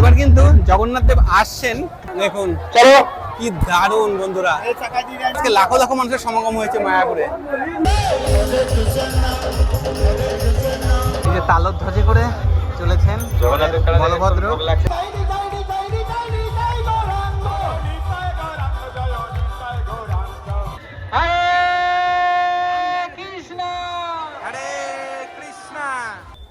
এবার কিন্তু জগন্নাথ দেব আসছেন। দেখুন কি দারুণ বন্ধুরা। আজকে লাখো লাখো মানুষের সমাগম হয়েছে মায়াপুরে। যে তালর ধ্বজে করে চলেছেন বলভদ্র।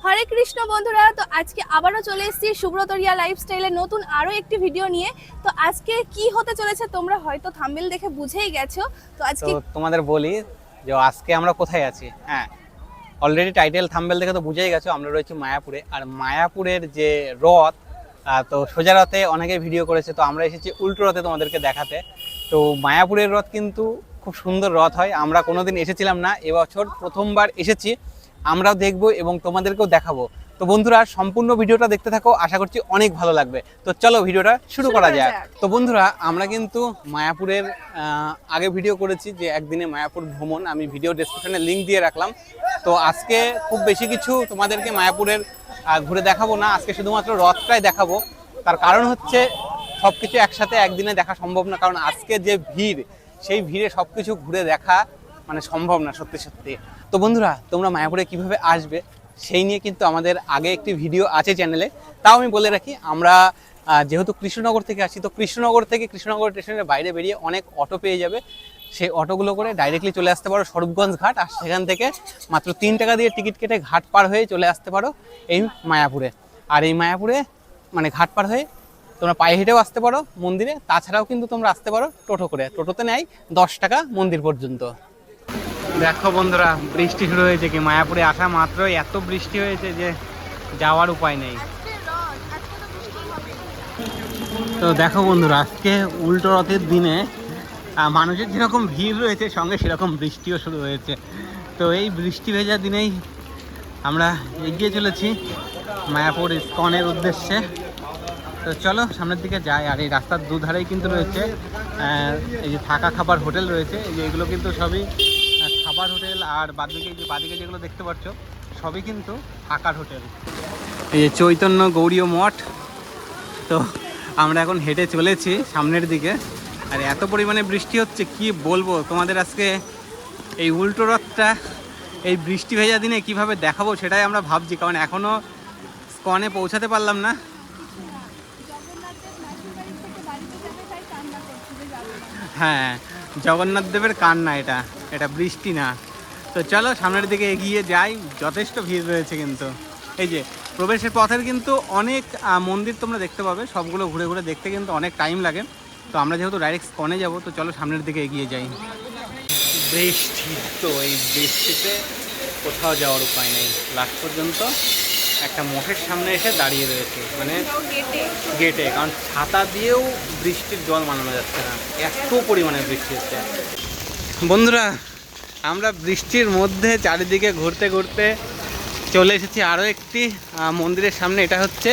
হরে কৃষ্ণ বন্ধুরা, তো আজকে আবারও চলে এসেছি সুব্রতরিয়া লাইফস্টাইলের নতুন আরও একটি ভিডিও নিয়ে। তো আজকে কি হতে চলেছে তোমরা হয়তো থাম্বেল দেখে বুঝেই গেছো। তো আজকে তোমাদের বলি যে আজকে আমরা কোথায় আছি? হ্যাঁ অলরেডি টাইটেল থাম্বেল দেখে তো বুঝেই গেছো, আমরা রয়েছি মায়াপুরে। আর মায়াপুরের যে রথ তো সোজা রথে অনেকে ভিডিও করেছে, তো আমরা এসেছি উল্টো রথে তোমাদেরকে দেখাতে। তো মায়াপুরের রথ কিন্তু খুব সুন্দর রথ হয়, আমরা কোনোদিন এসেছিলাম না, এবছর প্রথমবার এসেছি। আমরাও দেখব এবং তোমাদেরকেও দেখাবো। তো বন্ধুরা সম্পূর্ণ ভিডিওটা দেখতে থাকো আশা করছি অনেক ভালো লাগবে। তো চলো ভিডিওটা শুরু করা যাক। তো বন্ধুরা আমরা কিন্তু মায়াপুরের আগে ভিডিও করেছি যে একদিনে মায়াপুর ভ্রমণ। আমি ভিডিও ডেসক্রিপশনে লিঙ্ক দিয়ে রাখলাম। তো আজকে খুব বেশি কিছু তোমাদেরকে মায়াপুরের ঘুরে দেখাবো না। আজকে শুধুমাত্র রথটাই দেখাবো। তার কারণ হচ্ছে সব কিছু একসাথে একদিনে দেখা সম্ভব না। কারণ আজকে যে ভিড় সেই ভিড়ে সব কিছু ঘুরে দেখা মানে সম্ভব না সত্যি সত্যি। তো বন্ধুরা, তোমরা মায়াপুরে কীভাবে আসবে সেই নিয়ে কিন্তু আমাদের আগে একটি ভিডিও আছে চ্যানেলে তাও আমি বলে রাখি, আমরা যেহেতু কৃষ্ণনগর থেকে আসি তো কৃষ্ণনগর থেকে কৃষ্ণনগর স্টেশনের বাইরে বেরিয়ে অনেক অটো পেয়ে যাবে। সেই অটোগুলো করে ডাইরেক্টলি চলে আসতে পারো স্বরূপগঞ্জ ঘাট, আর সেখান থেকে মাত্র তিন টাকা দিয়ে টিকিট কেটে ঘাট পার হয়ে চলে আসতে পারো এই মায়াপুরে। আর এই মায়াপুরে মানে ঘাট পার হয়ে তোমরা পায়ে হেঁটেও আসতে পারো মন্দিরে, তাছাড়াও কিন্তু তোমরা আসতে পারো টোটো করে। টোটোতে নেয় দশ টাকা মন্দির পর্যন্ত। দেখো বন্ধুরা, বৃষ্টি শুরু হয়েছে কি? মায়াপুরে আসা মাত্র এত বৃষ্টি হয়েছে যে যাওয়ার উপায় নেই। তো দেখো বন্ধুরা, আজকে উল্টো রথের দিনে মানুষের যেরকম ভিড় রয়েছে, সঙ্গে সেরকম বৃষ্টিও শুরু হয়েছে। তো এই বৃষ্টি ভেজা দিনেই আমরা এগিয়ে চলেছি মায়াপুর ইস্কনের উদ্দেশ্যে। তো চলো, সামনের দিকে যাই। আর এই রাস্তার দুধারেই কিন্তু রয়েছে এই যে থাকা খাবার হোটেল রয়েছে, এই যে এগুলো কিন্তু সবই আহ, হোটেল আর বাদিকে যে বাদিকে যেগুলো দেখতে পাচ্ছ সবই কিন্তু থাকার হোটেল। এই যে চৈতন্য গৌরীয় মঠ তো আমরা এখন হেঁটে চলেছি সামনের দিকে। আর এত পরিমাণে বৃষ্টি হচ্ছে কি বলব? তোমাদের আজকে এই উল্টো রথটা এই বৃষ্টি ভেজা দিনে কীভাবে দেখাবো সেটাই আমরা ভাবছি কারণ এখনও স্কনে পৌঁছাতে পারলাম না। হ্যাঁ জগন্নাথ দেবের কান্না এটা। এটা বৃষ্টি না। তো চলো সামনের দিকে এগিয়ে যাই, যথেষ্ট ভিড় রয়েছে কিন্তু। এই যে, প্রবেশের পথের কিন্তু অনেক মন্দির তোমরা দেখতে পাবে, সবগুলো ঘুরে ঘুরে দেখতে কিন্তু অনেক টাইম লাগে। তো আমরা যেহেতু ডাইরেক্ট স্কনে যাব, তো চলো সামনের দিকে এগিয়ে যাই। বৃষ্টি তো এই বৃষ্টিতে কোথাও যাওয়ার উপায় নেই। লাস্ট পর্যন্ত একটা মঠের সামনে এসে দাঁড়িয়ে রয়েছে মানে গেটে কারণ ছাতা দিয়েও বৃষ্টির জল মানানো যাচ্ছে না। এত পরিমাণে বৃষ্টি হচ্ছে। বন্ধুরা, আমরা বৃষ্টির মধ্যে চারিদিকে ঘুরতে ঘুরতে চলে এসেছি আরও একটি মন্দিরের সামনে। এটা হচ্ছে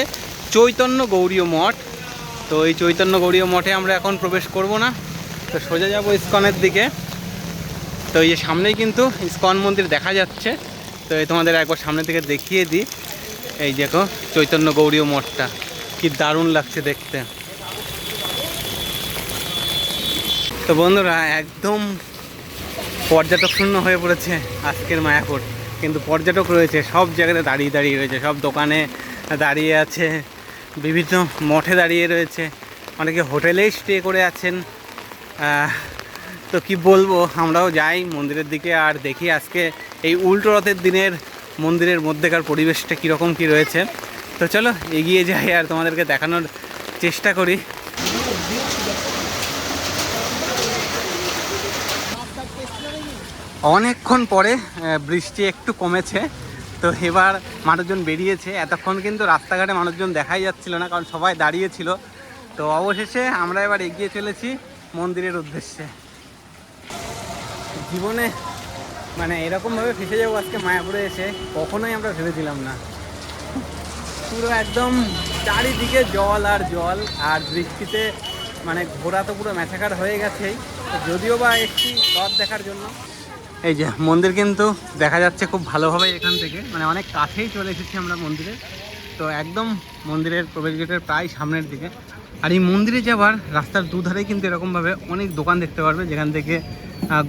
চৈতন্য গৌরীয় মঠ। তো এই চৈতন্য গৌরীয় মঠে আমরা এখন প্রবেশ করব না। তো সোজা যাব ইস্কনের দিকে। তো এই সামনেই কিন্তু ইস্কন মন্দির দেখা যাচ্ছে। তো এই তোমাদের একবার সামনে থেকে দেখিয়ে দিই। এই দেখো, চৈতন্য গৌরীয় মঠটা। কি দারুণ লাগছে দেখতে। তো বন্ধুরা, একদম পর্যটক শূন্য হয়ে পড়েছে আজকের মায়াপুর। কিন্তু পর্যটক রয়েছে, সব জায়গাতে দাঁড়িয়ে দাঁড়িয়ে রয়েছে, সব দোকানে দাঁড়িয়ে আছে, বিভিন্ন মঠে দাঁড়িয়ে রয়েছে। অনেকে হোটেলেই স্টে করে আছেন। তো কি বলব, আমরাও যাই মন্দিরের দিকে আর দেখি আজকে এই উল্টো রথের দিনের মন্দিরের মধ্যেকার পরিবেশটা কীরকম, কী রয়েছে। তো চলো এগিয়ে যাই আর তোমাদেরকে দেখানোর চেষ্টা করি। অনেকক্ষণ পরে বৃষ্টি একটু কমেছে। তো এবার মানুষজন বেরিয়েছে। এতক্ষণ কিন্তু রাস্তাঘাটে মানুষজন দেখাই যাচ্ছিল না, কারণ সবাই দাঁড়িয়েছিল তো অবশেষে আমরা এবার এগিয়ে চলেছি মন্দিরের উদ্দেশ্যে। জীবনে মানে এরকমভাবে ফেসে যাব আজকে মায়াপুরে এসে, কখনোই আমরা ভেবেছিলাম না। পুরো একদম চারিদিকে জল আর জল, আর বৃষ্টিতে মানে ঘোরা তো পুরো ম্যাচাকার হয়ে গেছেই। যদিও বা একটি রথ দেখার জন্য। এই যে মন্দির কিন্তু দেখা যাচ্ছে খুব ভালোভাবে এখান থেকে। মানে অনেক কাছেই চলে এসেছি আমরা মন্দিরে। তো একদম মন্দিরের প্রবেশ গেটের প্রায় সামনের দিকে। আর এই মন্দিরে যাওয়ার রাস্তার দুধারে কিন্তু এরকমভাবে অনেক দোকান দেখতে পারবে, যেখান থেকে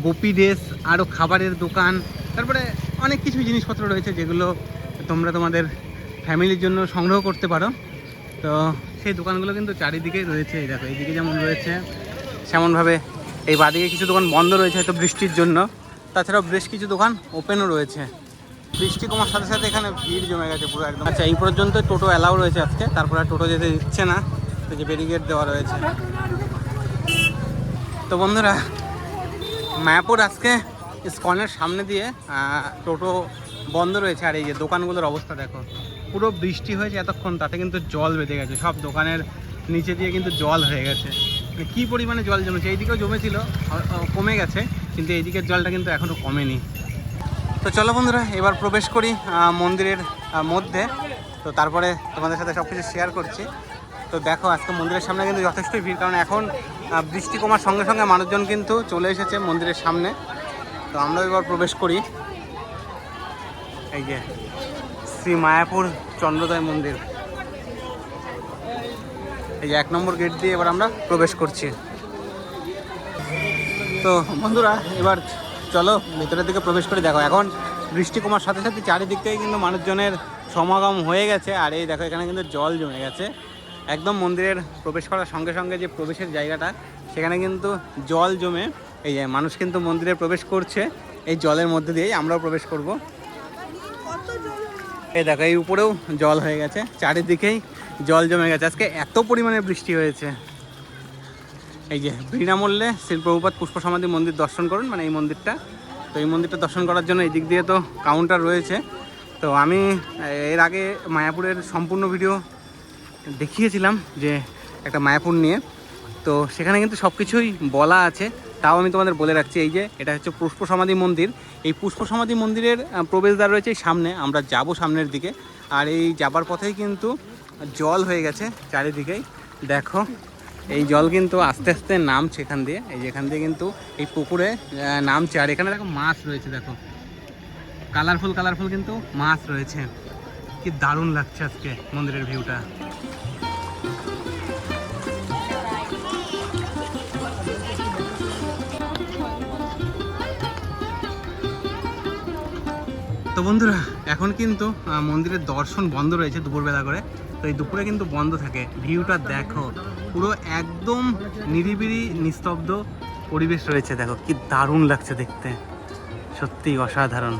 গোপী ড্রেস, আরও খাবারের দোকান, তারপরে অনেক কিছু জিনিসপত্র রয়েছে যেগুলো তোমরা তোমাদের ফ্যামিলির জন্য সংগ্রহ করতে পারো। তো সেই দোকানগুলো কিন্তু চারিদিকেই রয়েছে। এই দেখো, এইদিকে যেমন রয়েছে, সেমনভাবে এই বাদিকে কিছু দোকান বন্ধ রয়েছে হয়তো বৃষ্টির জন্য। তাছাড়াও বেশ কিছু দোকান ওপেনও রয়েছে। বৃষ্টি কমার সাথে সাথে এখানে ভিড় জমে গেছে পুরো একদম। আচ্ছা এই পর্যন্ত টোটো অ্যালাউ রয়েছে আজকে, তারপরে টোটো যেতে দিচ্ছে না। তো যে ব্যারিকেড দেওয়া রয়েছে। তো বন্ধুরা, মায়াপুর আজকে স্কনের সামনে দিয়ে টোটো বন্ধ রয়েছে। আর এই যে দোকানগুলোর অবস্থা দেখো, পুরো বৃষ্টি হয়েছে এতক্ষণ, তাতে কিন্তু জল বেঁধে গেছে। সব দোকানের নিচে দিয়ে কিন্তু জল হয়ে গেছে। মানে কী পরিমাণে জল জমেছে? এইদিকেও জমেছিল কমে গেছে। কিন্তু এইদিকের জলটা কিন্তু এখনও কমেনি। তো চলো বন্ধুরা, এবার প্রবেশ করি মন্দিরের মধ্যে। তো তারপরে তোমাদের সাথে সব কিছু শেয়ার করছি। তো দেখো, আজকে মন্দিরের সামনে কিন্তু যথেষ্টই ভিড়, কারণ এখন বৃষ্টি কমার সঙ্গে সঙ্গে মানুষজন কিন্তু চলে এসেছে মন্দিরের সামনে। তো আমরাও এবার প্রবেশ করি। এই যে, শ্রী মায়াপুর চন্দ্রোদয় মন্দির। এই যে এক নম্বর গেট দিয়ে এবার আমরা প্রবেশ করছি। তো বন্ধুরা, এবার চলো ভেতরের দিকে প্রবেশ করে দেখো। এখন বৃষ্টি কমার সাথে সাথে চারিদিক থেকে কিন্তু মানুষজনের সমাগম হয়ে গেছে। আর এই দেখো, এখানে কিন্তু জল জমে গেছে। একদম মন্দিরের প্রবেশ করার সঙ্গে সঙ্গে যে প্রবেশের জায়গাটা, সেখানে কিন্তু জল জমে। এই যে মানুষ কিন্তু মন্দিরে প্রবেশ করছে। এই জলের মধ্যে দিয়েই আমরাও প্রবেশ করব। এই দেখো, এই উপরেও জল হয়ে গেছে। চারিদিকেই জল জমে গেছে। আজকে এত পরিমাণে বৃষ্টি হয়েছে। এই যে বিনামূল্যে শিল্পপ্রপাত পুষ্প সমাধি মন্দির দর্শন করুন মানে এই মন্দিরটা। তো এই মন্দিরটা দর্শন করার জন্য এই দিক দিয়ে তো কাউন্টার রয়েছে। তো আমি এর আগে মায়াপুরের সম্পূর্ণ ভিডিও দেখিয়েছিলাম যে একটা মায়াপুর নিয়ে। তো সেখানে কিন্তু সব কিছুই বলা আছে, তাও আমি তোমাদের বলে রাখছি, এই যে এটা হচ্ছে পুষ্প সমাধি মন্দির। এই পুষ্প সমাধি মন্দিরের প্রবেশদ্বার রয়েছে সামনে, আমরা যাব সামনের দিকে। আর এই যাবার পথেই কিন্তু জল হয়ে গেছে চারিদিকেই। দেখো এই জল কিন্তু আস্তে আস্তে নামছে এখান দিয়ে। এই যে এখান দিয়ে কিন্তু এই পুকুরে নামছে। আর এখানে দেখো মাছ রয়েছে, দেখো। কালারফুল কালারফুল কিন্তু মাছ রয়েছে। কি দারুণ লাগছে আজকে মন্দিরের ভিউটা তো বন্ধুরা, এখন কিন্তু মন্দিরের দর্শন বন্ধ রয়েছে দুপুরবেলা করে। তো এই দুপুরে কিন্তু বন্ধ থাকে। ভিউটা দেখো। পুরো একদম নিরিবিলি, নিস্তব্ধ পরিবেশ রয়েছে। দেখো, কি দারুণ লাগছে দেখতে। সত্যি অসাধারণ।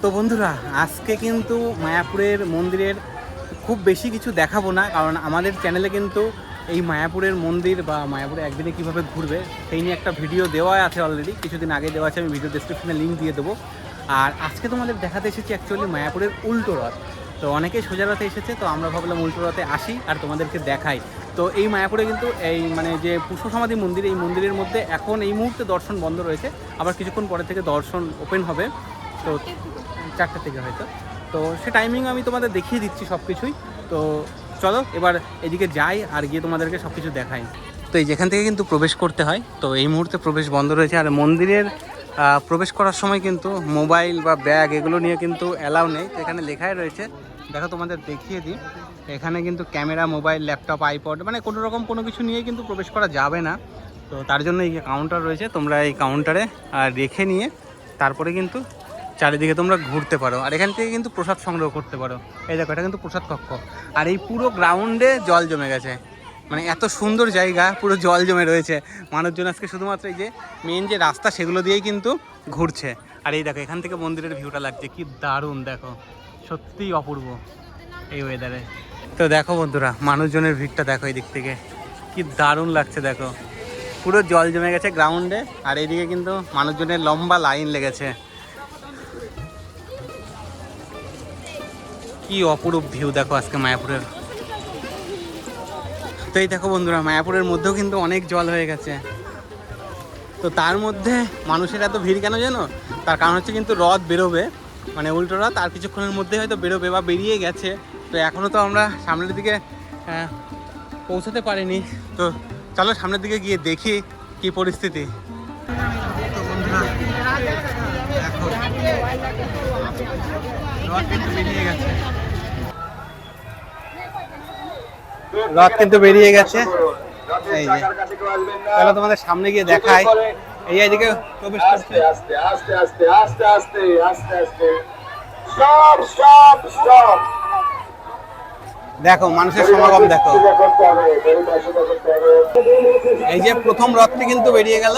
তো বন্ধুরা, আজকে কিন্তু মায়াপুরের মন্দিরের খুব বেশি কিছু দেখাবো না, কারণ আমাদের চ্যানেলে কিন্তু এই মায়াপুরের মন্দির বা মায়াপুরে একদিনে কীভাবে ঘুরবে, সেই নিয়ে একটা ভিডিও দেওয়া আছে অলরেডি কিছুদিন আগে দেওয়া আছে, আমি ভিডিও ডিসক্রিপশনে লিঙ্ক দিয়ে দেবো। আর আজকে তোমাদের দেখাতে এসেছি অ্যাকচুয়ালি মায়াপুরের উল্টো রথ। তো অনেকেই সোজা রথে এসেছে, তো আমরা ভাবলাম উল্টো রথে আসি আর তোমাদেরকে দেখাই। তো এই মায়াপুরে কিন্তু এই মানে যে পুষ্প সমাধি মন্দির, এই মন্দিরের মধ্যে এখন এই মুহূর্তে দর্শন বন্ধ রয়েছে। আবার কিছুক্ষণ পরে থেকে দর্শন ওপেন হবে। তো চারটে থেকে হয়তো। তো সে টাইমিং আমি তোমাদের দেখিয়ে দিচ্ছি সব কিছুই তো চলো এবার এদিকে যাই আর গিয়ে তোমাদেরকে সব কিছু দেখাই। তো এই যেখান থেকে কিন্তু প্রবেশ করতে হয়, তো এই মুহূর্তে প্রবেশ বন্ধ রয়েছে। আর মন্দিরের প্রবেশ করার সময় কিন্তু মোবাইল বা ব্যাগ এগুলো নিয়ে কিন্তু অ্যালাউ নেই। এখানে লেখাই রয়েছে দেখো তোমাদের দেখিয়ে দিই। এখানে কিন্তু ক্যামেরা, মোবাইল, ল্যাপটপ, আইপড মানে কোনো রকম কোনো কিছু নিয়ে কিন্তু প্রবেশ করা যাবে না। তো তার জন্য এই কাউন্টার রয়েছে, তোমরা এই কাউন্টারে রেখে নিয়ে তারপরে কিন্তু চারিদিকে তোমরা ঘুরতে পারো। আর এখান থেকে কিন্তু প্রসাদ সংগ্রহ করতে পারো। এই দেখো, এটা কিন্তু প্রসাদ কক্ষ। আর এই পুরো গ্রাউন্ডে জল জমে গেছে। মানে এত সুন্দর জায়গা, পুরো জল জমে রয়েছে। মানুষজন আজকে শুধুমাত্র এই যে মেন যে রাস্তা, সেগুলো দিয়েই কিন্তু ঘুরছে। আর এই দেখো, এখান থেকে মন্দিরের ভিউটা লাগছে। কি দারুণ, দেখো। সত্যিই অপূর্ব এই ওয়েদারে তো দেখো বন্ধুরা, মানুষজনের ভিড়টা দেখো এই দিক থেকে। কি দারুণ লাগছে দেখো। পুরো জল জমে গেছে গ্রাউন্ডে আর এইদিকে কিন্তু মানুষজনের লম্বা লাইন লেগেছে। কি অপরূপ ভিউ দেখো আজকে মায়াপুরের। তো এই দেখো বন্ধুরা, মায়াপুরের মধ্যেও কিন্তু অনেক জল হয়ে গেছে। তো তার মধ্যে মানুষের এত ভিড় কেন জানো? তার কারণ হচ্ছে কিন্তু রথ বেরোবে। মানে উল্টো রথ আর কিছুক্ষণের মধ্যে হয়তো বেরোবে বা বেরিয়ে গেছে। তো এখনও তো আমরা সামনের দিকে আহ, পৌঁছাতে পারিনি। তো চলো সামনের দিকে গিয়ে দেখি কি পরিস্থিতি। রথ কিন্তু বেরিয়ে গেছে। এই যে চলো তোমাদের সামনে গিয়ে দেখাই। এই এদিকে প্রবেশ করছে। আস্তে আস্তে আস্তে আস্তে আস্তে আস্তে আস্তে স্টপ স্টপ স্টপ দেখো মানুষের সমাগম দেখো। এই যে প্রথম রথটি কিন্তু বেরিয়ে গেল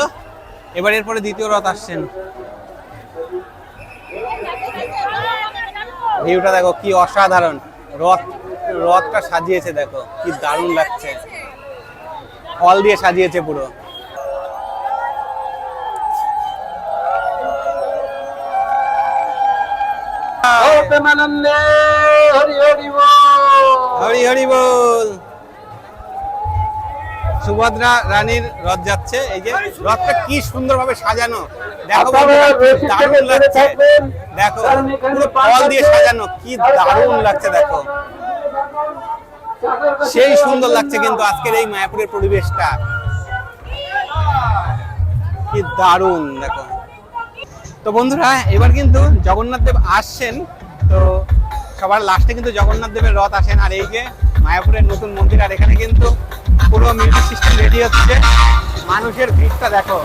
এবার এরপরে দ্বিতীয় রথ আসছেন। ভিউটা দেখো কি অসাধারণ। রথ রথটা সাজিয়েছে দেখো কি দারুণ লাগছে। ফল দিয়ে সাজিয়েছে পুরো। প্রেমানন্দে হরি হরি বল। হরি হরি বল। সুভদ্রা রানীর রথ যাচ্ছে এই যে রথটা কি সুন্দরভাবে সাজানো। দেখো দারুণ লাগছে। দেখো পুরো ফল দিয়ে সাজানো কি দারুণ লাগছে দেখো। সেই সুন্দর লাগছে কিন্তু আজকের এই মায়াপুরের পরিবেশটা। কি দারুণ দেখো। তো বন্ধুরা এবার কিন্তু জগন্নাথ দেব আসছেন। তো সবার লাস্টে কিন্তু জগন্নাথ দেবের রথ আসেন আর এই যে মায়াপুরের নতুন মন্দির আর এখানে কিন্তু পুরো মিউজিক সিস্টেম রেডি হচ্ছে। মানুষের ভিড়টা দেখো।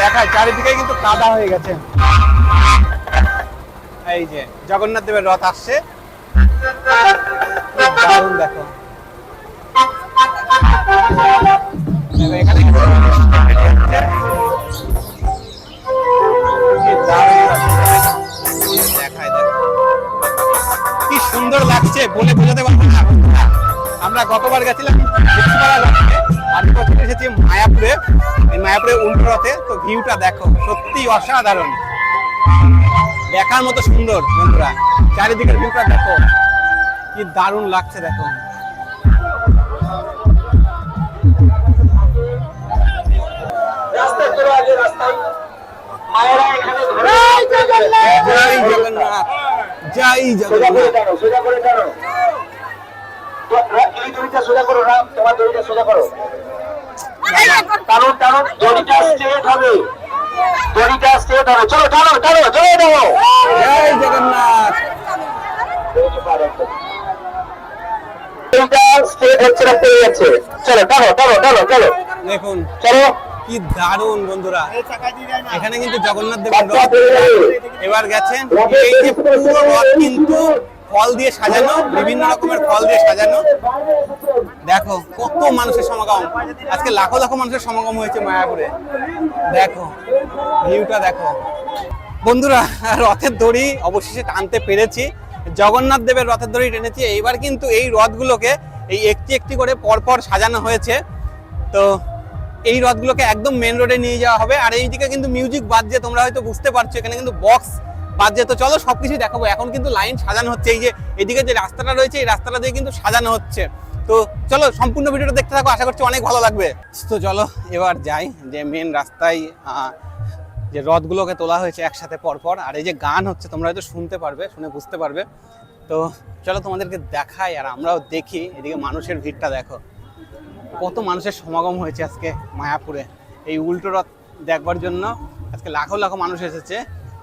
দেখায় চারিদিকে কিন্তু কাদা হয়ে গেছে। এই যে জগন্নাথ দেবের রথ আসছে। দারুণ দেখো, এখানে সুন্দর লাগছে বলে বোঝাতে পারব না। আমরা গতবার গেছিলাম আর এসেছি মায়াপুরে। মায়াপুরে উল্টোরথে তো ভিউটা দেখো, সত্যি অসাধারণ। দেখার মতো সুন্দর, বন্ধুরা। চারিদিকের ভিউটা দেখো, কি দারুণ লাগছে দেখো। রাস্তা মায়েরা এখানে ধরে জয় জগন্নাথ। জয় জগন্নাথ। সোজা করে টানো এই দড়িটা সোজা করো রাম। তোমার দড়িটা সোজা করো। টানো টানো দড়িটা স্ট্রেট হবে। দড়িটা স্ট্রেট হবে। চলো টানো টানো জয় টানো জয় জগন্নাথ। দড়িটা স্ট্রেট হচ্ছে না পড়ে যাচ্ছে। চলো টানো টানো টানো চলো। দেখুন। চলো। কি দারুণ বন্ধুরা। এখানে কিন্তু জগন্নাথ দেবের রথ এবার গেছেন। এই যে পুরো রথ কিন্তু ফল দিয়ে সাজানো বিভিন্ন রকমের ফল দিয়ে সাজানো। দেখো কত মানুষের সমাগম। আজকে লাখো লাখো মানুষের সমাগম হয়েছে মায়াপুরে। দেখো ভিউটা দেখো। বন্ধুরা রথের দড়ি অবশেষে টানতে পেরেছি। জগন্নাথ দেবের রথের দড়ি টেনেছি। এইবার কিন্তু এই রথগুলোকে এই একটি একটি করে পরপর সাজানো হয়েছে। তো এই রথগুলোকে একদম মেন রোডে নিয়ে যাওয়া হবে। আর এইদিকে কিন্তু মিউজিক বাজছে, তোমরা হয়তো বুঝতে পারছ, এখানে কিন্তু বক্স বাজছে। তো চলো সব সবকিছু দেখাবো। এখন কিন্তু লাইন সাজানো হচ্ছে। এই যে এদিকে যে রাস্তাটা রয়েছে, এই রাস্তাটা দিয়ে কিন্তু সাজানো হচ্ছে। তো চলো সম্পূর্ণ ভিডিওটা দেখতে থাকো। আশা করছি অনেক ভালো লাগবে। তো চলো এবার যাই যে মেন রাস্তায় যে রথগুলোকে তোলা হয়েছে একসাথে পরপর। আর এই যে গান হচ্ছে, তোমরা হয়তো শুনতে পারবে, শুনে বুঝতে পারবে। তো চলো তোমাদেরকে দেখাই আর আমরাও দেখি। এদিকে মানুষের ভিড়টা দেখো। কত মানুষের সমাগম হয়েছে আজকে মায়াপুরে? এই উল্টো রথ দেখবার জন্য আজকে লাখো লাখো মানুষ এসেছে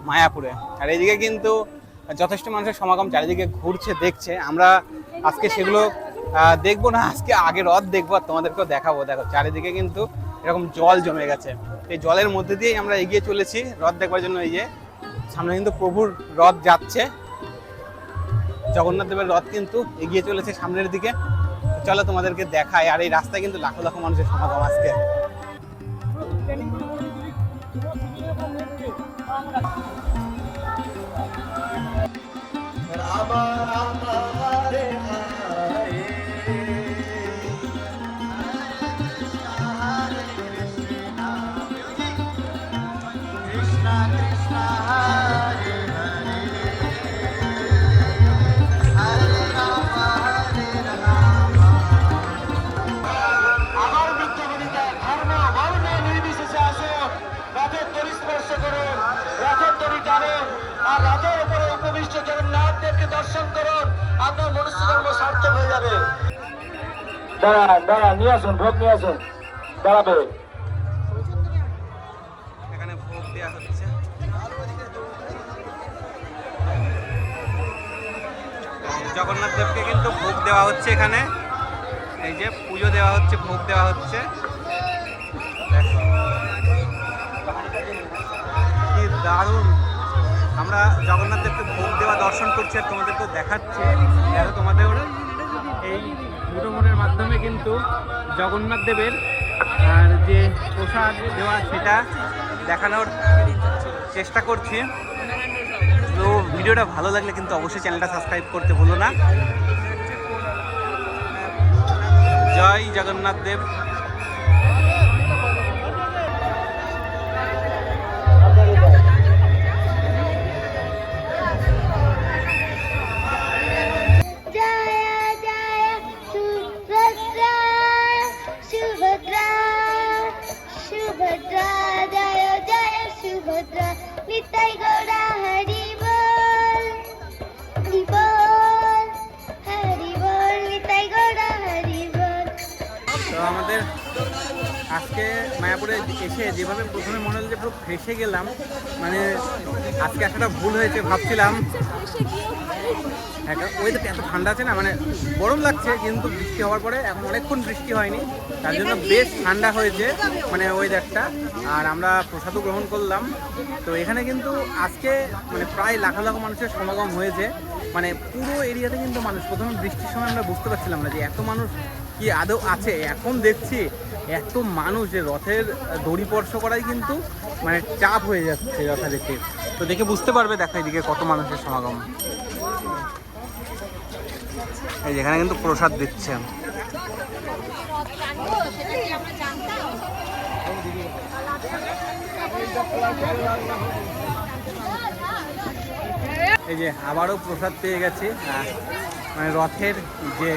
মায়াপুরে। আর এইদিকে কিন্তু যথেষ্ট মানুষের সমাগম চারিদিকে ঘুরছে, দেখছে। আমরা আজকে সেগুলো দেখব না, আজকে আগে রথ দেখব আর তোমাদেরকেও দেখাবো। দেখো, চারিদিকে কিন্তু এরকম জল জমে গেছে। এই জলের মধ্যে দিয়েই আমরা এগিয়ে চলেছি রথ দেখবার জন্য। এই যে, সামনে কিন্তু প্রভুর রথ যাচ্ছে। জগন্নাথ দেবের রথ কিন্তু এগিয়ে চলেছে সামনের দিকে। চলো তোমাদেরকে দেখায় আর এই রাস্তায় কিন্তু লাখো লাখো মানুষের সমাগম আজকে। আমার দর্শন করুন, আপনার মনুষ্য জন্ম সার্থক হয়ে যাবে। দাঁড়া দাঁড়া নিয়ে আসুন, ভোগ নিয়ে আসুন। দাঁড়াবে। এখানে ভোগ দেওয়া হচ্ছে। জগন্নাথ দেবকে কিন্তু ভোগ দেওয়া হচ্ছে এখানে। এই যে পুজো দেওয়া হচ্ছে, ভোগ দেওয়া হচ্ছে। কি দারুণ। আমরা জগন্নাথ দেবকে ভোগ দেওয়া, দর্শন করছি আর তোমাদেরকেও দেখাচ্ছি। দেখো তোমাদের এই মুঠোফোনের মাধ্যমে কিন্তু জগন্নাথ দেবের আর যে প্রসাদ দেওয়া সেটা দেখানোর চেষ্টা করছি। তো ভিডিওটা ভালো লাগলে কিন্তু অবশ্যই চ্যানেলটা সাবস্ক্রাইব করতে ভুলো না। জয় জগন্নাথ দেব তো আমাদের আজকে মায়াপুরে এসে যেভাবে প্রথমে মনে হলো যে পুরো ফেসে গেলাম মানে আজকে একটা ভুল হয়েছে ভাবছিলাম। ওয়েদারটা এত ঠান্ডা আছে না মানে গরম লাগছে, কিন্তু বৃষ্টি হওয়ার পরে এখন অনেকক্ষণ বৃষ্টি হয়নি। তার জন্য বেশ ঠান্ডা হয়েছে মানে ওয়েদারটা আর আমরা প্রসাদও গ্রহণ করলাম। তো এখানে কিন্তু আজকে মানে প্রায় লাখ লাখ মানুষের সমাগম হয়েছে। মানে পুরো এরিয়াতে কিন্তু মানুষ, প্রথমে বৃষ্টির সময় আমরা বুঝতে পারছিলাম না যে এত মানুষ কি আদৌ আছে? এখন দেখছি এত মানুষ যে রথের দড়ি স্পর্শ করাই কিন্তু মানে চাপ হয়ে যাচ্ছে যথারীতি তো দেখে বুঝতে পারবে দেখো এদিকে কত মানুষের সমাগম। এই যেখানে কিন্তু প্রসাদ দিচ্ছে। এই যে আবারও প্রসাদ পেয়ে গেছি। মানে রথের যে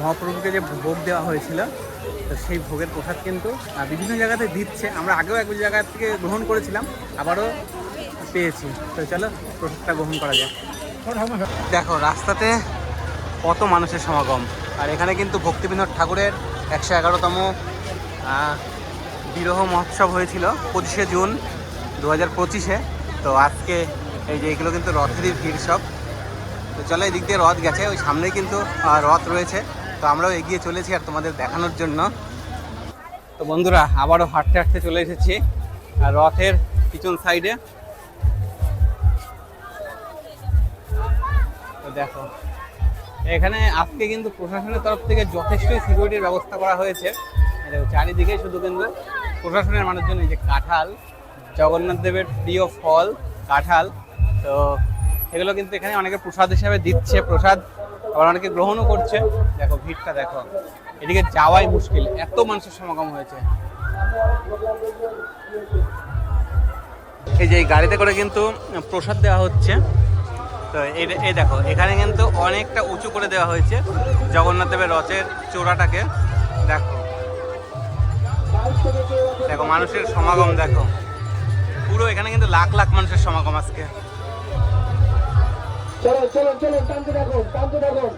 মহাপ্রভুকে যে ভোগ দেওয়া হয়েছিল, তো সেই ভোগের প্রসাদ কিন্তু বিভিন্ন জায়গাতে দিচ্ছে। আমরা আগেও এক জায়গা থেকে গ্রহণ করেছিলাম, আবারও পেয়েছি। তো চলো, প্রসাদটা গ্রহণ করা যাক। দেখো, রাস্তাতে কত মানুষের সমাগম। আর এখানে কিন্তু ভক্তিবিনোদ ঠাকুরের একশো এগারোতম বিরহ মহোৎসব হয়েছিল পঁচিশে জুন দু হাজার পঁচিশে। তো আজকে এই যে এগুলো কিন্তু রথেরই ভিড় সব। তো চলো, এদিক দিয়ে রথ গেছে। ওই সামনেই কিন্তু রথ রয়েছে। তো আমরাও এগিয়ে চলেছি আর তোমাদের দেখানোর জন্য। তো বন্ধুরা, আবারও হাঁটতে হাঁটতে চলে এসেছি, আর রথের পিছন সাইডে। তো দেখো, এখানে আজকে কিন্তু প্রশাসনের তরফ থেকে যথেষ্ট সিকিউরিটির ব্যবস্থা করা হয়েছে। চারিদিকে শুধু কিন্তু প্রশাসনের মানুষজন যে কাঁঠাল, জগন্নাথ দেবের প্রিয় ফল, কাঁঠাল। তো এগুলো কিন্তু এখানে অনেকে প্রসাদ হিসাবে দিচ্ছে, প্রসাদ আবার অনেকে গ্রহণও করছে। দেখো, ভিড়টা দেখো। এদিকে যাওয়াই মুশকিল। এত মানুষের সমাগম হয়েছে। এই যে এই গাড়িতে করে কিন্তু প্রসাদ দেওয়া হচ্ছে। তো এই দেখো, এখানে কিন্তু অনেকটা উঁচু করে দেওয়া হয়েছে। জগন্নাথ দেবের রথের চূড়াটাকে। দেখো। দেখো, মানুষের সমাগম, দেখো। পুরো এখানে কিন্তু লাখ লাখ মানুষের সমাগম আজকে। চলো চলো চলো টানতে থাকুন টানতে থাকুন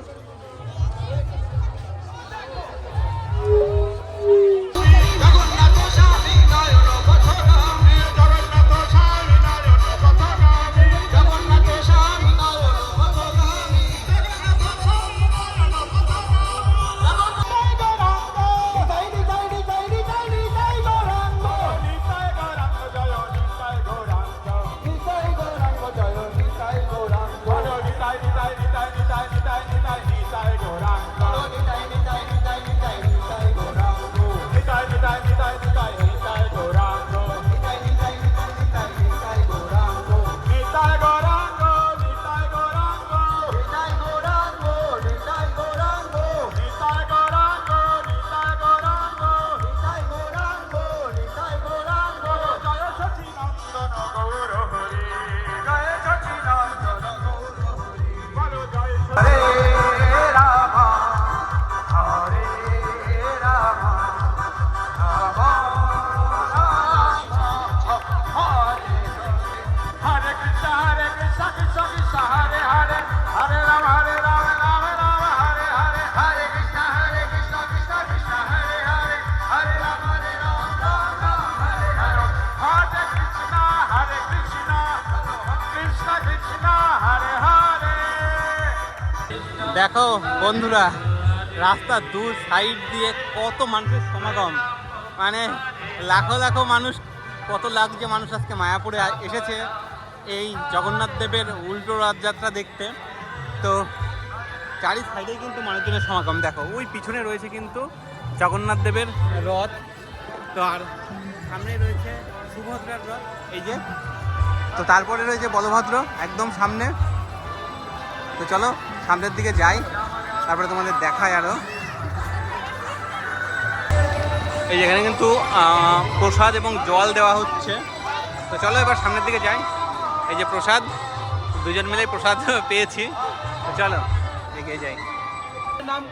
বন্ধুরা রাস্তার দু সাইড দিয়ে কত মানুষের সমাগম। মানে লাখো লাখো মানুষ, কত লাখ যে মানুষ আজকে মায়াপুরে এসেছে। এই জগন্নাথ দেবের উল্টো রথযাত্রা দেখতে। তো চারি সাইডে কিন্তু মানুষজনের সমাগম। দেখো, ওই পিছনে রয়েছে কিন্তু জগন্নাথ দেবের রথ। তো আর সামনে রয়েছে সুভদ্রার রথ। এই যে, তো তারপরে রয়েছে বলভদ্র, একদম সামনে। তো চলো, সামনের দিকে যাই। তারপরে তোমাদের দেখায় আরও। এই যেখানে কিন্তু প্রসাদ এবং জল দেওয়া হচ্ছে। তো চলো এবার সামনের দিকে যাই। এই যে প্রসাদ দুজন মিলে প্রসাদ পেয়েছি। তো চলো এগিয়ে যাই। নাম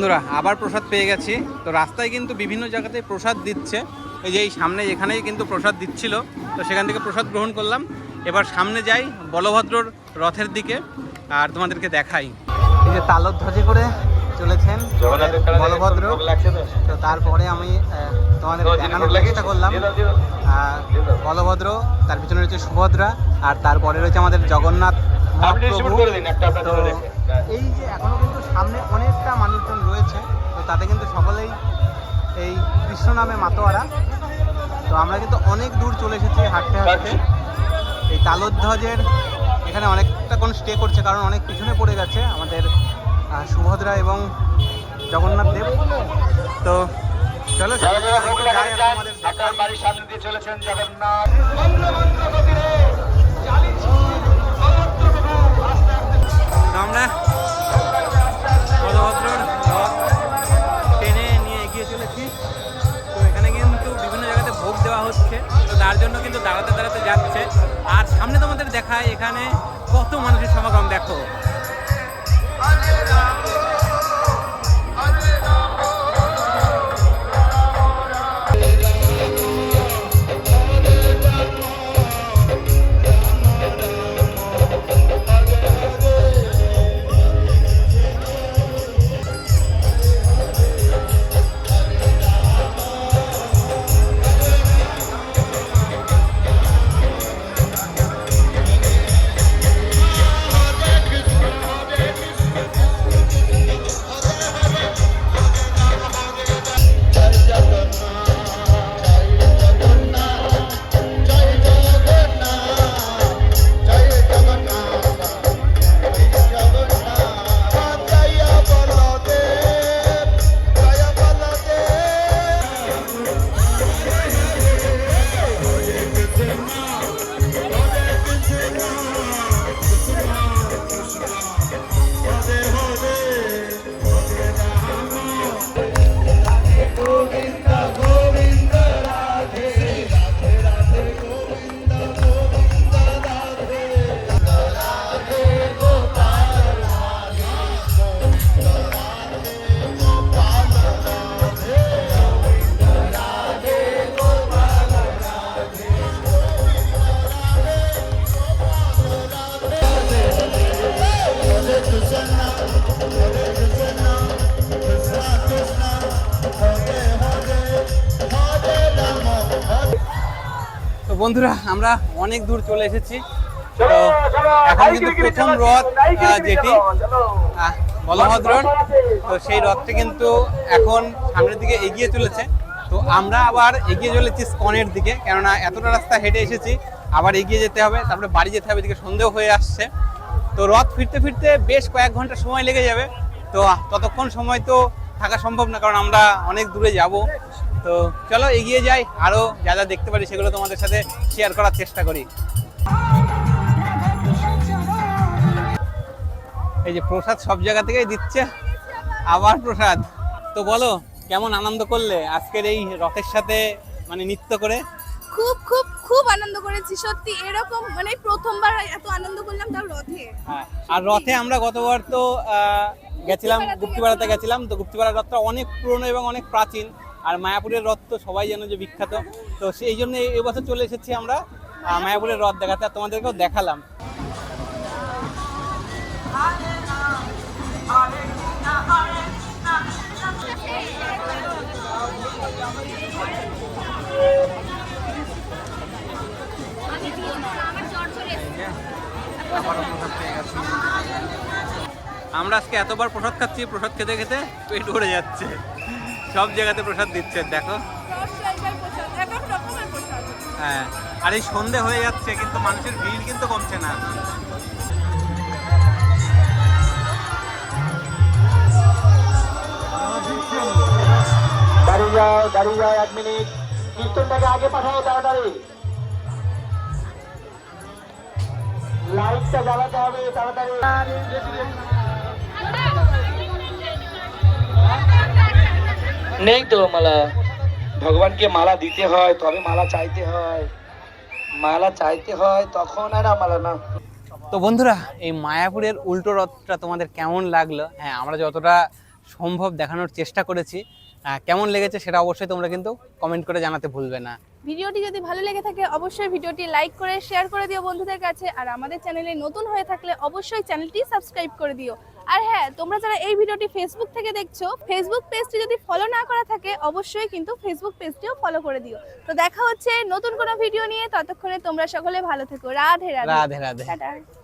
বন্ধুরা আবার প্রসাদ পেয়ে গেছি। তো রাস্তায় কিন্তু বিভিন্ন জায়গাতে প্রসাদ দিচ্ছে। এই যে এই সামনে এখানেই কিন্তু প্রসাদ দিচ্ছিল। তো সেখান থেকে প্রসাদ গ্রহণ করলাম। এবার সামনে যাই বলভদ্রর রথের দিকে আর তোমাদেরকে দেখাই। এই যে তালধ্বজে করে চলেছেন বলভদ্র। তো তারপরে আমি তোমাদের দেখানোর চেষ্টা করলাম। বলভদ্র তার পিছনে রয়েছে সুভদ্রা আর তারপরে রয়েছে আমাদের জগন্নাথ মহাপ্রভু। তো এই যে এখনও কিন্তু সামনে অনেকটা মানুষজন রয়েছে তো তাতে কিন্তু সকলেই এই কৃষ্ণ নামে মাতোয়ারা। তো আমরা কিন্তু অনেক দূর চলে এসেছি হাঁটতে হাঁটতে। এই তালোধ্বজের এখানে অনেকটা কোন স্টে করছে কারণ অনেক পিছনে পড়ে গেছে আমাদের সুভদ্রা এবং জগন্নাথ দেব। তো চলো দেখাই। বাড়ির সামনে দিয়ে চলেছেন জগন্নাথ। আমরা বলভদ্রর রথ টেনে নিয়ে এগিয়ে চলেছি। তো এখানে কিন্তু বিভিন্ন জায়গাতে ভোগ দেওয়া হচ্ছে। তো তার জন্য কিন্তু দাঁড়াতে দাঁড়াতে যাচ্ছে। আর সামনে তোমাদের দেখায় এখানে কত মানুষের সমাগম দেখো বন্ধুরা আমরা অনেক দূর চলে এসেছি। তো এখন কিন্তু প্রথম রথ যেটি আহ, বলভদ্রর। তো সেই রথটি কিন্তু এখন সামনের দিকে এগিয়ে চলেছে। তো আমরা আবার এগিয়ে চলেছি স্কনের দিকে কেননা এতটা রাস্তা হেঁটে এসেছি আবার এগিয়ে যেতে হবে তারপরে বাড়ি যেতে হবে এদিকে সন্দেহ হয়ে আসছে। তো রথ ফিরতে ফিরতে বেশ কয়েক ঘণ্টা সময় লেগে যাবে। তো ততক্ষণ সময় তো থাকা সম্ভব না কারণ আমরা অনেক দূরে যাব। তো চলো এগিয়ে যাই আরও যা যা দেখতে পারি সেগুলো তোমাদের সাথে শেয়ার করার চেষ্টা করি। এই যে প্রসাদ সব জায়গা থেকেই দিচ্ছে আবার প্রসাদ। তো বলো কেমন আনন্দ করলে আজকের এই রথের সাথে মানে নৃত্য করে? খুব খুব খুব আনন্দ করেছি সত্যি এরকম মানে প্রথমবার এত আনন্দ করলাম তাও রথে। হ্যাঁ আর রথে আমরা গতবার তো গেছিলাম গুপ্তিপাড়াতে গেছিলাম তো গুপ্তিপাড়ার রথটা অনেক পুরনো এবং অনেক প্রাচীন। আর মায়াপুরের রথ তো সবাই জানো যে বিখ্যাত। তো সেই জন্য এবছর চলে এসেছি আমরা মায়াপুরের রথ দেখাতে। আর তোমাদেরকেও দেখালাম। আমরা আজকে এতবার প্রসাদ খাচ্ছি, প্রসাদ খেতে খেতে পেট ভরে যাচ্ছে। সব জায়গাতে প্রসাদ দিচ্ছে দেখো। হ্যাঁ আর এই সন্ধে হয়ে যাচ্ছে, কিন্তু মানুষের ভিড় কিন্তু কমছে না। দাঁড়িয়ে যাও দাঁড়িয়ে যাও কীর্তনটাকে আগে পাঠাও তাড়াতাড়ি। লাইটটা জ্বালাতে হবে তাড়াতাড়ি। নেই তো মালা। ভগবানকে মালা দিতে হয়, তবে মালা চাইতে হয়। মালা চাইতে হয়, তখন আর মালা না। তো বন্ধুরা, এই মায়াপুরের উল্টো রথটা তোমাদের কেমন লাগল? হ্যাঁ আমরা যতটা সম্ভব দেখানোর চেষ্টা করেছি। কেমন লেগেছে সেটা অবশ্যই তোমরা কিন্তু কমেন্ট করে জানাতে ভুলবে না। ভিডিওটি যদি ভালো লেগে থাকে অবশ্যই ভিডিওটি লাইক করে শেয়ার করে দিও বন্ধুদের কাছে। আর আমাদের চ্যানেলে নতুন হয়ে থাকলে অবশ্যই চ্যানেলটি সাবস্ক্রাইব করে দিও। আর হ্যাঁ তোমরা যারা এই ভিডিওটি ফেসবুক থেকে দেখছ ফেসবুক পেজটি যদি ফলো না করা থাকে অবশ্যই কিন্তু ফেসবুক পেজটিও ফলো করে দিও। তো দেখা হচ্ছে নতুন কোনো ভিডিও নিয়ে। ততক্ষণে তোমরা সকলে ভালো থেকো। রাধে রাধে। রাধে রাধে।